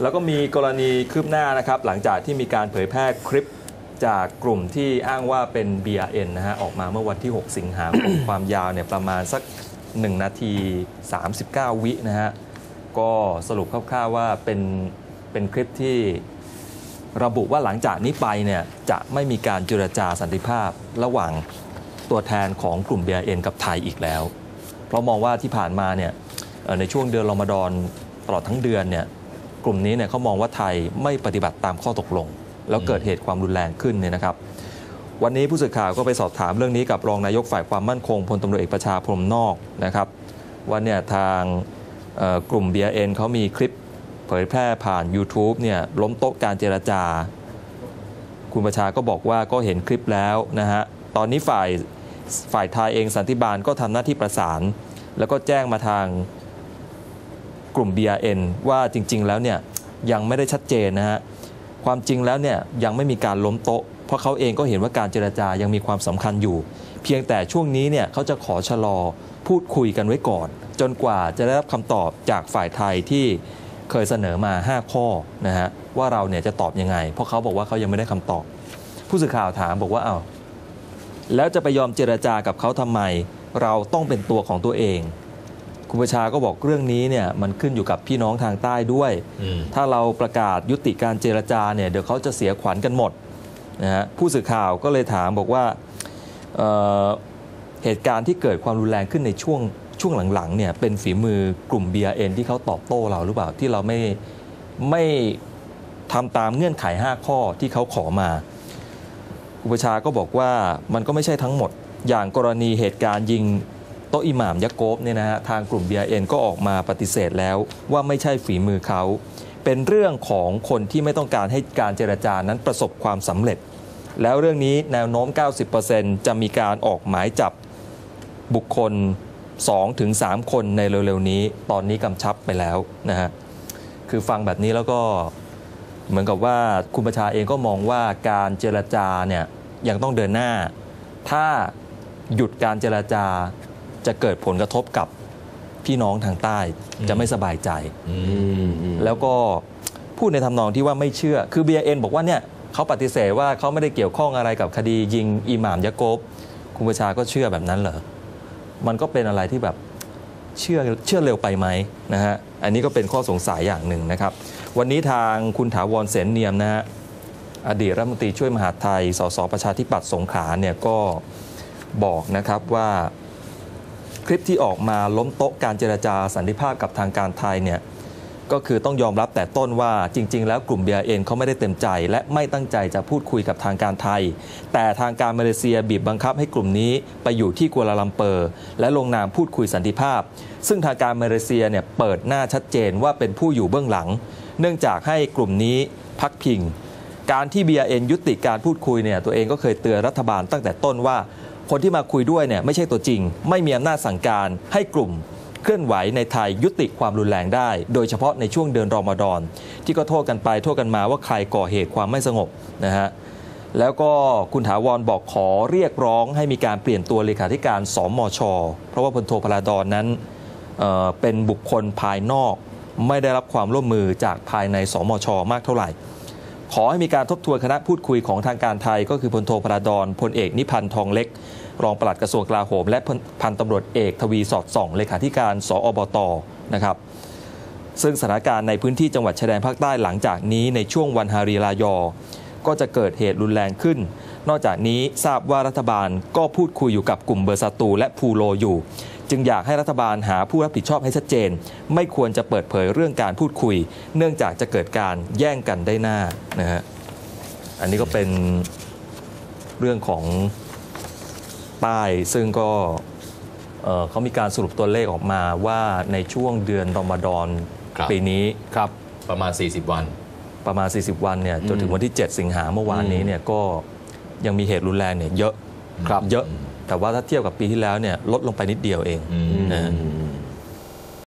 แล้วก็มีกรณีคืบหน้านะครับ หลังจากที่มีการเผยแพร่คลิปจากกลุ่มที่อ้างว่าเป็น BRN นะฮะออกมาเมื่อวันที่ 6 สิงหาคม ความยาวเนี่ยประมาณสัก 1 นาที 39 วินะฮะก็สรุปคร่าวๆว่าเป็นเป็นคลิปที่ระบุว่าหลังจากนี้ไปเนี่ยจะไม่มีการเจรจาสันติภาพระหว่างตัวแทนของกลุ่ม BRN กับไทยอีกแล้ว เพราะมองว่าที่ผ่านมาเนี่ยในช่วงเดือนรอมฎอนตลอดทั้งเดือนเนี่ย กลุ่มนี้เนี่ยเขามองว่าไทยไม่ปฏิบัติตามข้อตกลง แล้วเกิดเหตุความรุนแรงขึ้นเนี่ยนะครับ วันนี้ผู้สื่อข่าวก็ไปสอบถามเรื่องนี้กับรองนายกฝ่ายความมั่นคงพลตำรวจเอกประชาพรมนอกนะครับว่าเนี่ยทางกลุ่ม BRN เขามีคลิปเผยแพร่ผ่าน YouTube เนี่ยล้มโต๊ะการเจรจา คุณประชาก็บอกว่าก็เห็นคลิปแล้วนะฮะตอนนี้ฝ่ายฝ่ายไทยเองสันติบาลก็ทำหน้าที่ประสาน แล้วก็แจ้งมาทาง กลุ่ม BRN ว่าจริง ๆ แล้วเนี่ยยังไม่ได้ชัดเจนนะฮะความจริงแล้วเนี่ยยังไม่มีการล้มโต๊ะ เพราะเขาเองก็เห็นว่าการเจรจายังมีความสำคัญอยู่ เพียงแต่ช่วงนี้เนี่ยเขาจะขอชะลอพูดคุยกันไว้ก่อน จนกว่าจะได้รับคำตอบจากฝ่ายไทยที่เคยเสนอมา 5 ข้อนะฮะว่าเราเนี่ยจะตอบยังไง เพราะเขาบอกว่าเขายังไม่ได้คำตอบ ผู้สื่อข่าวถามบอกว่าเอ้าแล้วจะไปยอมเจรจากับเขาทำไม เราต้องเป็นตัวของตัวเอง คุณประชาก็บอกเรื่องนี้เนี่ยมันขึ้นอยู่กับพี่น้องทางใต้ด้วยอืมถ้าเราประกาศยุติการเจรจาเนี่ยเดี๋ยวเขาจะเสียขวัญกันหมดนะฮะผู้สื่อข่าวก็เลยถามบอกว่าเอ่อเหตุการณ์ที่เกิดความรุนแรงขึ้นในช่วงช่วงหลังๆเนี่ยเป็นฝีมือกลุ่ม BRN ที่เขาตอบโต้เราหรือเปล่าที่เราไม่ไม่ทำตามเงื่อนไข 5 ข้อที่เขาขอมา อุปชฌาย์ก็บอกว่ามันก็ไม่ใช่ทั้งหมด อย่างกรณีเหตุการณ์ยิงโตะอิหม่ามยะโกบเนี่ยนะฮะทางกลุ่ม BRN ก็ออกมาปฏิเสธแล้วว่าไม่ใช่ฝีมือเขา เป็นเรื่องของคนที่ไม่ต้องการให้การเจรจานั้นประสบความสำเร็จ แล้วเรื่องนี้แนวโน้ม 90%จะมีการออกหมายจับบุคคล 2-3 คนในเร็วๆนี้ ตอนนี้กำชับไปแล้วนะฮะคือฟังแบบนี้แล้วก็เหมือนกับว่าคุณประชาเองก็มองว่าการเจรจาเนี่ยยังต้องเดินหน้า ถ้าหยุดการเจรจา จะเกิดผลกระทบกับพี่น้องทางใต้จะไม่สบายใจอืมแล้วก็พูดในทำนองที่ว่าไม่เชื่อ คือ BN บอกว่าเนี่ยเขาปฏิเสธว่าเขาไม่ได้เกี่ยวข้องอะไรกับคดียิงอิหม่ามยะโกบ คุณประชาก็เชื่อแบบนั้นเหรอ มันก็เป็นอะไรที่แบบเชื่อเชื่อเร็วไปไหมนะฮะ อันนี้ก็เป็นข้อสงสัยอย่างหนึ่งนะครับ วันนี้ทางคุณถาวรเสนเนียมนะฮะอดีตรัฐมนตรีช่วยมหาดไทย สสประชาธิปัตย์สงขลาเนี่ยก็บอกนะครับว่า คลิปที่ออกมาล้มโต๊ะการเจรจาสันติภาพกับทางการไทยเนี่ยก็คือต้องยอมรับแต่ต้นว่าจริง ๆ แล้วกลุ่ม BRN เขาไม่ได้เต็มใจ และไม่ตั้งใจจะพูดคุยกับทางการไทย แต่ทางการมาเลเซียบีบบังคับให้กลุ่มนี้ไปอยู่ที่กัวลาลัมเปอร์ และลงนามพูดคุยสันติภาพ ซึ่งทางการมาเลเซียเนี่ยเปิดหน้าชัดเจนว่าเป็นผู้อยู่เบื้องหลัง เนื่องจากให้กลุ่มนี้พักพิง การที่ BRN ยุติการพูดคุยเนี่ยตัวเองก็เคยเตือนรัฐบาลตั้งแต่ต้นว่า คนที่มาคุยด้วยเนี่ยไม่ใช่ตัวจริง ไม่มีอำนาจสั่งการให้กลุ่มเคลื่อนไหวในไทยยุติความรุนแรงได้ โดยเฉพาะในช่วงเดือนรอมฎอนที่ก็โทษกันไปโทษกันมาว่าใครก่อเหตุความไม่สงบนะฮะแล้วก็คุณถาวรบอกขอเรียกร้องให้มีการเปลี่ยนตัวเลขาธิการสมช เพราะว่าพลโทพลาดอนนั้นเเป็นบุคคลภายนอก ไม่ได้รับความร่วมมือจากภายในสมช มากเท่าไหร่ ขอให้มีการทบทวนคณะพูดคุยของทางการไทย ก็คือพลโทพระดอนพลเอกนิพันธ์ทองเล็ก รองปลัดกระทรวงกลาโหม และพันตำรวจเอกทวีสอดส่องเลขาธิการสอบตนะครับซึ่งสถานการณ์ในพื้นที่จังหวัดชายแดนภาคใต้หลังจากนี้ในช่วงวันฮารีลายอ ก็จะเกิดเหตุรุนแรงขึ้น นอกจากนี้ทราบว่ารัฐบาลก็พูดคุยอยู่กับกลุ่มเบอร์ซาตูและพูโลอยู่ จึงอยากให้รัฐบาลหาผู้รับผิดชอบให้ชัดเจน ไม่ควรจะเปิดเผยเรื่องการพูดคุย เนื่องจากจะเกิดการแย่งกันได้หน้านะฮะอันนี้ก็เป็นเรื่องของใต้ซึ่งก็เอ่อเขามีการสรุปตัวเลขออกมาว่าในช่วงเดือนรอมฎอนครับปีนี้ครับประมาณ 40 วัน ประมาณ 40 วันเนี่ยจนถึงวันที่ 7 สิงหาเมื่อวานนี้เนี่ยก็ ยังมีเหตุรุนแรงเนี่ยเยอะครับเยอะ แต่ว่าถ้าเทียบกับปีที่แล้วเนี่ยลดลงไปนิดเดียวเองอืมนะฮะอืม